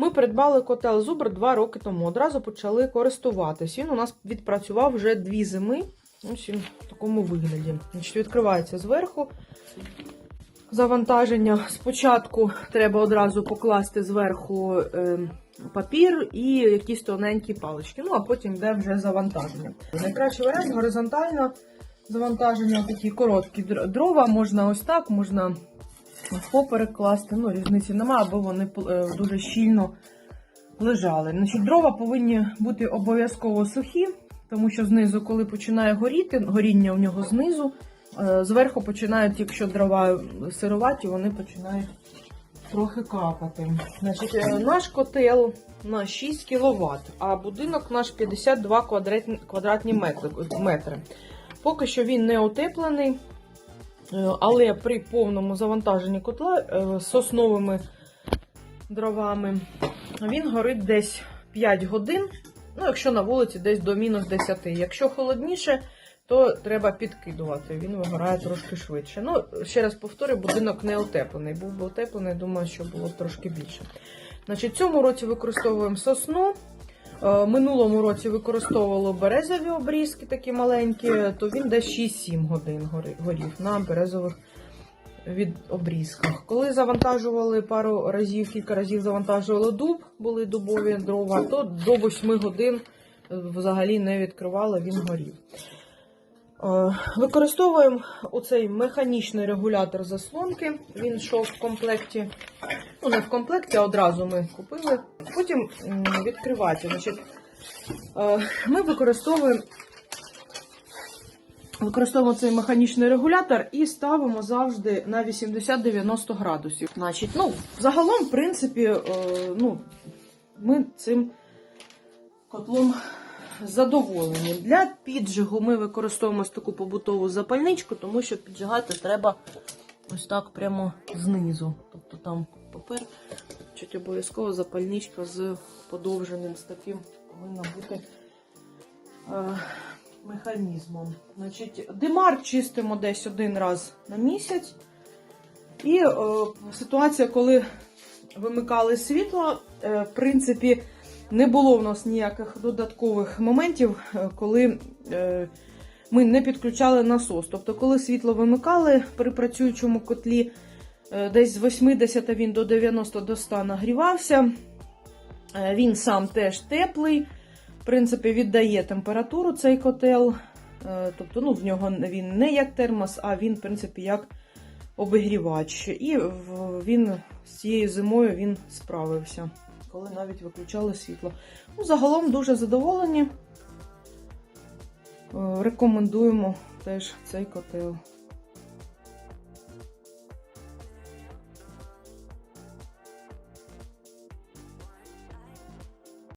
Ми придбали котел Зубр два роки тому. Одразу почали користуватись. Він у нас відпрацював вже дві зими. Ось він в такому вигляді. Значить, відкривається зверху. Завантаження. Спочатку треба одразу покласти зверху е, папір і якісь тоненькі палички. Ну, а потім йде вже завантаження. Найкращий варіант горизонтально завантаження такі короткі дрова. Можна ось так, можна поперек класти. Ну, різниці немає, або вони е, дуже щільно лежали. Значить, дрова повинні бути обов'язково сухі, тому що знизу, коли починає горіти, горіння у нього знизу, е, зверху починають, якщо дрова сироваті, вони починають трохи капати. Значить, е, наш котел на 6 кВт, а будинок наш 52 квадратні, метри. Поки що він не утеплений, але при повному завантаженні котла е, сосновими дровами він горить десь 5 годин. Ну, якщо на вулиці десь до мінус 10. Якщо холодніше, то треба підкидувати. Він вигорає трошки швидше. Ну, ще раз повторю, будинок не утеплений. Був би утеплений, думаю, що було б трошки більше. Значить, в цьому році використовуємо сосну. Е, Минулому році використовувало березові обрізки, такі маленькі, то він десь 6-7 годин горів на березових від обрізках. Коли завантажували пару разів, кілька разів завантажували дуб, були дубові дрова, то до 8 годин е, взагалі не відкривали, він горів. Е, Використовуємо оцей механічний регулятор заслонки. Він йшов в комплекті. Ну, не в комплекті, а одразу ми купили. Потім відкривати. Значить, е, ми використовуємо Використовуємо цей механічний регулятор і ставимо завжди на 80-90 градусів. Значить, ну, загалом, в принципі, е, ну, ми цим котлом задоволені. Для піджигу ми використовуємо таку побутову запальничку, тому що піджигати треба ось так прямо знизу. Тобто там папер, чуть обов'язково запальничка з подовженим з таким повинна бути. е, механізмом. Значить, димар чистимо десь один раз на місяць. І е, ситуація, коли вимикали світло, е, в принципі, не було в нас ніяких додаткових моментів, е, коли е, ми не підключали насос. Тобто, коли світло вимикали при працюючому котлі, е, десь з 80 він до 90 до 100 нагрівався. Він сам теж теплий. В принципі, віддає температуру цей котел. Тобто, ну, в нього він не як термос, а він, в принципі, як обігрівач. І він з цією зимою він справився, коли навіть виключали світло. Ну, загалом дуже задоволені. Е, Рекомендуємо теж цей котел.